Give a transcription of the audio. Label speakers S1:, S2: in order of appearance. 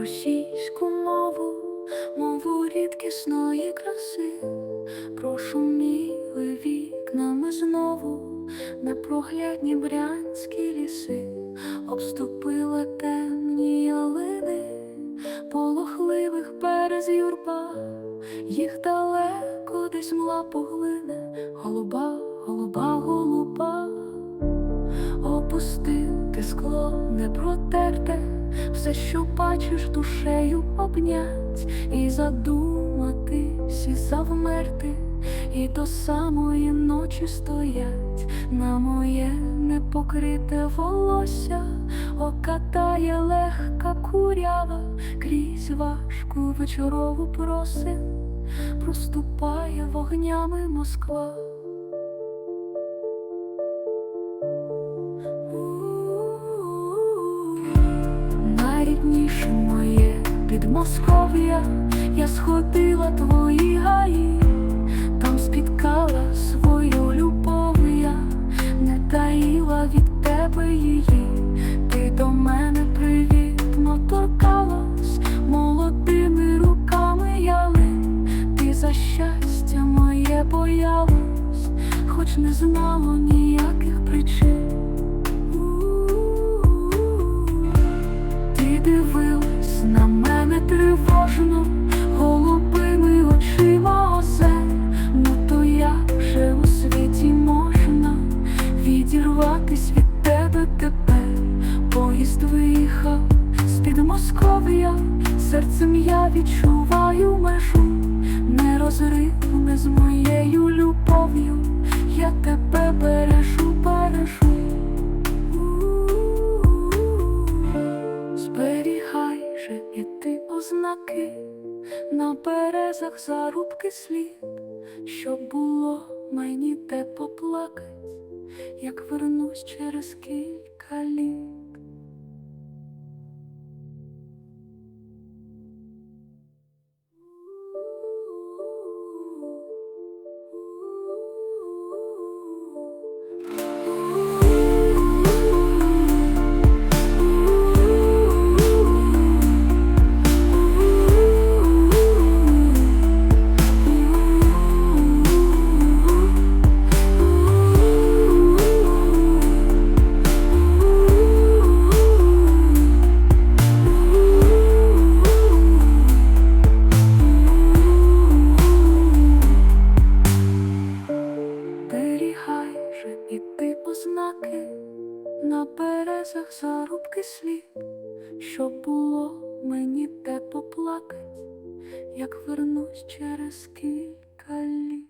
S1: російську мову, мову рідкісної краси, прошуміли вікнами знову непроглядні брянські ліси, обступили темні ялини, полохливих берез юрба, їх далеко десь мла поглине, голуба, голуба, голуба. Опустити скло не протерте, все, що бачиш душею обнять, і задуматись, і завмерти, і до самої ночі стоять. На моє непокрите волосся, окатає легка курява, крізь важку вечорову просин, проступає вогнями Москва. Найрідніше моє Підмосков'я, я сходила твої гаї, там спіткала свою любов. Я, не таїла від тебе її, ти до мене привітно торкалась молодими руками ялин, ти за щастя моє боялась, хоч не знала ніяких причин. З-під серцем я відчуваю межу, нерозривне з моєю любов'ю, я тебе бережу, бережу. Зберігай же і ти ознаки. На березах зарубки слід, щоб було мені де поплакать, як вернусь через кілька літ. зарубки слів, що було мені те поплакать, як вернусь через кілька літ.